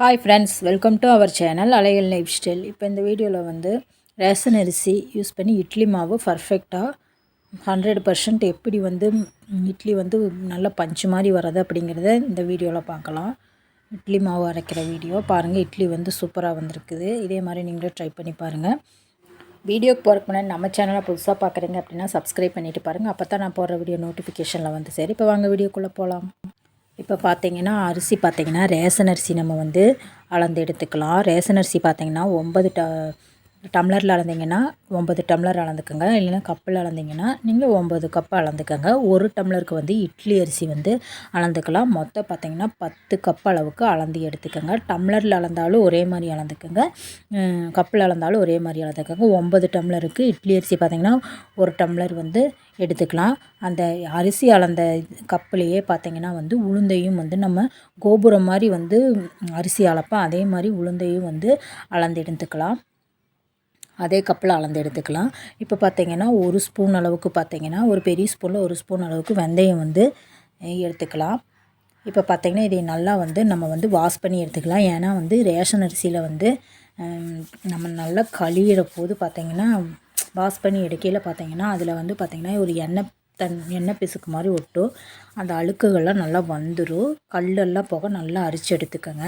Hi friends welcome to our channel Alaigal lifestyle இப்போ இந்த வீடியோவில் வந்து ரேஷன் அரிசி யூஸ் பண்ணி இட்லி மாவு பர்ஃபெக்டாக ஹண்ட்ரட் பர்சன்ட் எப்படி வந்து இட்லி வந்து நல்ல பஞ்சு மாதிரி வர்றது அப்படிங்கிறத இந்த வீடியோவில் பார்க்கலாம். இட்லி மாவு அரைக்கிற வீடியோ பாருங்கள் இட்லி வந்து சூப்பராக வந்திருக்குது. இதே மாதிரி நீங்களும் ட்ரை பண்ணி பாருங்கள் வீடியோக்கு போகிறக்கு முன்னாடி நம்ம சேனலை புதுசாக பார்க்குறீங்க அப்படின்னா சப்ஸ்கிரைப் பண்ணிவிட்டு பாருங்கள் அப்போ தான் நான் போடுற வீடியோ நோட்டிஃபிகேஷனில் வந்து சரி இப்போ வாங்க வீடியோக்குள்ளே போகலாம் இப்போ பார்த்தீங்கன்னா அரிசி பார்த்தீங்கன்னா ரேஷன் அரிசி நம்ம வந்து அளந்து எடுத்துக்கலாம். ரேஷன் அரிசி பார்த்தீங்கன்னா ஒம்பது ட டம்ளரில் அளந்தீங்கன்னா ஒம்பது டம்ளர் அளந்துக்கோங்க. இல்லைன்னா கப்பில் அளந்தீங்கன்னா நீங்கள் ஒம்பது கப் அளந்துக்கோங்க. ஒரு டம்ளருக்கு வந்து இட்லி அரிசி வந்து அளந்துக்கலாம். மொத்தம் பார்த்திங்கன்னா பத்து கப் அளவுக்கு அளந்து எடுத்துக்கோங்க. டம்ளரில் அளந்தாலும் ஒரே மாதிரி அளந்துக்கோங்க. கப்பில் அளந்தாலும் ஒரே மாதிரி அளந்துக்கோங்க. ஒம்பது டம்ளருக்கு இட்லி அரிசி பார்த்திங்கன்னா ஒரு டம்ளர் வந்து எடுத்துக்கலாம். அந்த அரிசி அளந்த கப்புலேயே பார்த்திங்கன்னா வந்து உளுந்தையும் வந்து நம்ம கோபுரம் மாதிரி வந்து அரிசி அளப்போம். அதே மாதிரி உளுந்தையும் வந்து அளந்து எடுத்துக்கலாம். அதே கப்பில் அளந்து எடுத்துக்கலாம். இப்போ பார்த்திங்கன்னா ஒரு ஸ்பூன் அளவுக்கு பார்த்திங்கன்னா ஒரு பெரிய ஸ்பூனில் ஒரு ஸ்பூன் அளவுக்கு வெந்தயம் வந்து எடுத்துக்கலாம். இப்போ பார்த்திங்கன்னா இதை நல்லா வந்து நம்ம வந்து வாஷ் பண்ணி எடுத்துக்கலாம். ஏன்னா வந்து ரேஷன் அரிசியில் வந்து நம்ம நல்லா கழியிற போது பார்த்திங்கன்னா வாஷ் பண்ணி எடுக்கையில் பார்த்திங்கன்னா அதில் வந்து பார்த்திங்கன்னா ஒரு எண்ணெய் தன் எண்ணெய் பிசுக்கு மாதிரி ஒட்டும். அந்த அழுக்குகள்லாம் நல்லா வந்துடும் கல்லெல்லாம் போக நல்லா அரிச்சு எடுத்துக்கோங்க.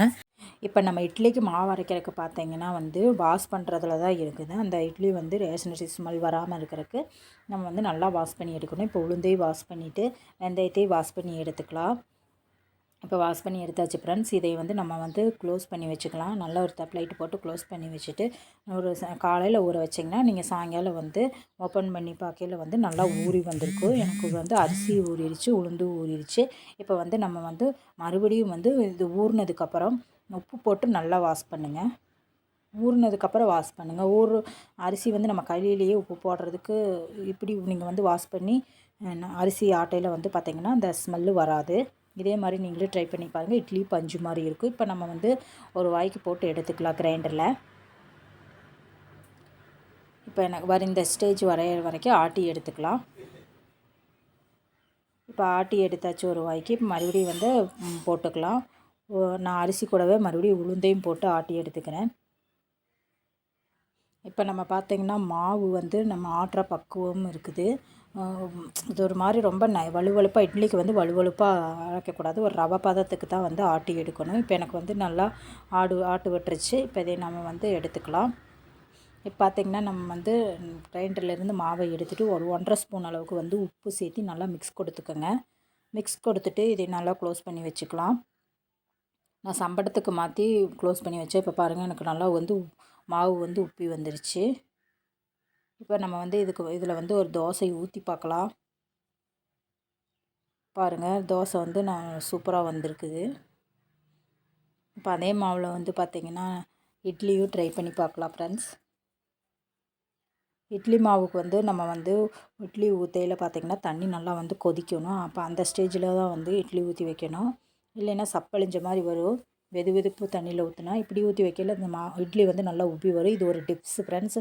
இப்போ நம்ம இட்லிக்கு மாவு அரைக்கிறதுக்கு பார்த்தீங்கன்னா வந்து வாஷ் பண்ணுறதுல தான் இருக்குது. அந்த இட்லி வந்து ரேஷன் அரிசி ஸ்மெல் வராமல் இருக்கிறதுக்கு நம்ம வந்து நல்லா வாஷ் பண்ணி எடுக்கணும். இப்போ உளுந்தையும் வாஷ் பண்ணிவிட்டு வெந்தயத்தையும் வாஷ் பண்ணி எடுத்துக்கலாம். இப்போ வாஷ் பண்ணி எடுத்தாச்சு ஃப்ரெண்ட்ஸ். இதை வந்து நம்ம வந்து க்ளோஸ் பண்ணி வச்சுக்கலாம். நல்லா ஒரு தப் போட்டு க்ளோஸ் பண்ணி வச்சுட்டு ஒரு காலையில் ஊற வச்சிங்கன்னா நீங்கள் சாயங்காலம் வந்து ஓப்பன் பண்ணி பார்க்கையில் வந்து நல்லா ஊறி வந்திருக்கும். எனக்கு வந்து அரிசி ஊறிடுச்சு உளுந்து ஊறிடுச்சு. இப்போ வந்து நம்ம வந்து மறுபடியும் வந்து இது ஊறினதுக்கப்புறம் உப்பு போட்டு நல்லா வாஷ் பண்ணுங்கள் ஊறினதுக்கப்புறம் வாஷ் பண்ணுங்கள் ஊர் அரிசி வந்து நம்ம கையிலேயே உப்பு போடுறதுக்கு இப்படி நீங்கள் வந்து வாஷ் பண்ணி அரிசி ஆட்டையில் வந்து பார்த்திங்கன்னா அந்த ஸ்மெல்லு வராது. இதே மாதிரி நீங்களே ட்ரை பண்ணி பாருங்கள் இட்லி பஞ்சு மாதிரி இருக்கும். இப்போ நம்ம வந்து ஒரு வாய்க்கு போட்டு எடுத்துக்கலாம் கிரைண்டரில். இப்போ எனக்கு வர இந்த ஸ்டேஜ் வரைய வரைக்கும் ஆட்டி எடுத்துக்கலாம். இப்போ ஆட்டி எடுத்தாச்சு ஒரு வாய்க்கு. மறுபடியும் வந்து போட்டுக்கலாம். நான் அரிசி கூடவே மறுபடியும் உளுந்தையும் போட்டு ஆட்டி எடுத்துக்கிறேன். இப்போ நம்ம பார்த்திங்கன்னா மாவு வந்து நம்ம ஆட்டுற பக்குவம் இருக்குது. இது ஒரு மாதிரி ரொம்ப ந வலுவழுப்பாக இட்லிக்கு வந்து வலுவழுப்பாக அரைக்கக்கூடாது. ஒரு ரவை பதத்துக்கு தான் வந்து ஆட்டி எடுக்கணும். இப்போ எனக்கு வந்து நல்லா ஆடு ஆட்டு விட்டுருச்சு. இப்போ இதை நம்ம வந்து எடுத்துக்கலாம். இப்போ பார்த்திங்கன்னா நம்ம வந்து கிரைண்டர்லேருந்து மாவை எடுத்துகிட்டு ஒரு ஒன்றரை ஸ்பூன் அளவுக்கு வந்து உப்பு சேர்த்து நல்லா மிக்ஸ் கொடுத்துக்கோங்க. மிக்ஸ் கொடுத்துட்டு இதை நல்லா க்ளோஸ் பண்ணி வச்சுக்கலாம். நான் சம்படத்துக்கு மாற்றி க்ளோஸ் பண்ணி வச்சேன். இப்போ பாருங்கள் எனக்கு நல்லா வந்து மாவு வந்து உப்பி வந்துருச்சு. இப்போ நம்ம வந்து இதுக்கு இதில் வந்து ஒரு தோசை ஊற்றி பார்க்கலாம் பாருங்கள் தோசை வந்து நான் சூப்பராக வந்திருக்குது. இப்போ அதே மாவில் வந்து பார்த்திங்கன்னா இட்லியும் ட்ரை பண்ணி பார்க்கலாம் ஃப்ரெண்ட்ஸ் இட்லி மாவுக்கு வந்து நம்ம வந்து இட்லி ஊற்றையில் பார்த்திங்கன்னா தண்ணி நல்லா வந்து கொதிக்கணும். அப்போ அந்த ஸ்டேஜில் தான் வந்து இட்லி ஊற்றி வைக்கணும். இல்லைன்னா சப்பழிஞ்ச மாதிரி வரும். வெது வெதுப்பு தண்ணியில் ஊற்றினா இப்படி ஊற்றி வைக்கல இந்த மா இட்லி வந்து நல்லா உப்பி வரும். இது ஒரு டிப்ஸு ஃப்ரெண்ட்ஸ்.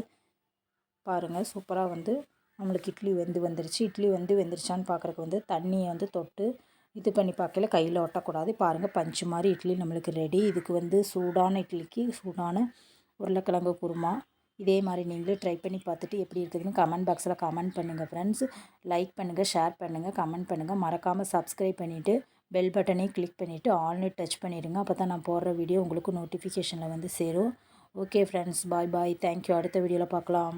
பாருங்கள் சூப்பராக வந்து நம்மளுக்கு இட்லி வெந்து வந்துருச்சு. இட்லி வந்து வெந்துருச்சான்னு பார்க்குறக்கு வந்து தண்ணியை வந்து தொட்டு இது பண்ணி பார்க்கல கையில் ஒட்டக்கூடாது. பாருங்கள் பஞ்சு மாதிரி இட்லி நம்மளுக்கு ரெடி இதுக்கு வந்து சூடான இட்லிக்கு சூடான உருளைக்கிழங்கு குருமா. இதே மாதிரி நீங்களே ட்ரை பண்ணி பார்த்துட்டு எப்படி இருக்குதுன்னு கமெண்ட் பாக்ஸில் கமெண்ட் பண்ணுங்கள் ஃப்ரெண்ட்ஸ் லைக் பண்ணுங்கள் ஷேர் பண்ணுங்கள் கமெண்ட் பண்ணுங்கள் மறக்காமல் சப்ஸ்கிரைப் பண்ணிவிட்டு பெல் பட்டனையும் கிளிக் பண்ணிவிட்டு ஆல்னு டச் பண்ணிவிடுங்க அப்போ தான் நான் போடுற வீடியோ உங்களுக்கு நோட்டிஃபிகேஷனில் வந்து சேரும். Okay friends bye bye thank you அடுத்த வீடியோவில் பார்க்கலாம்.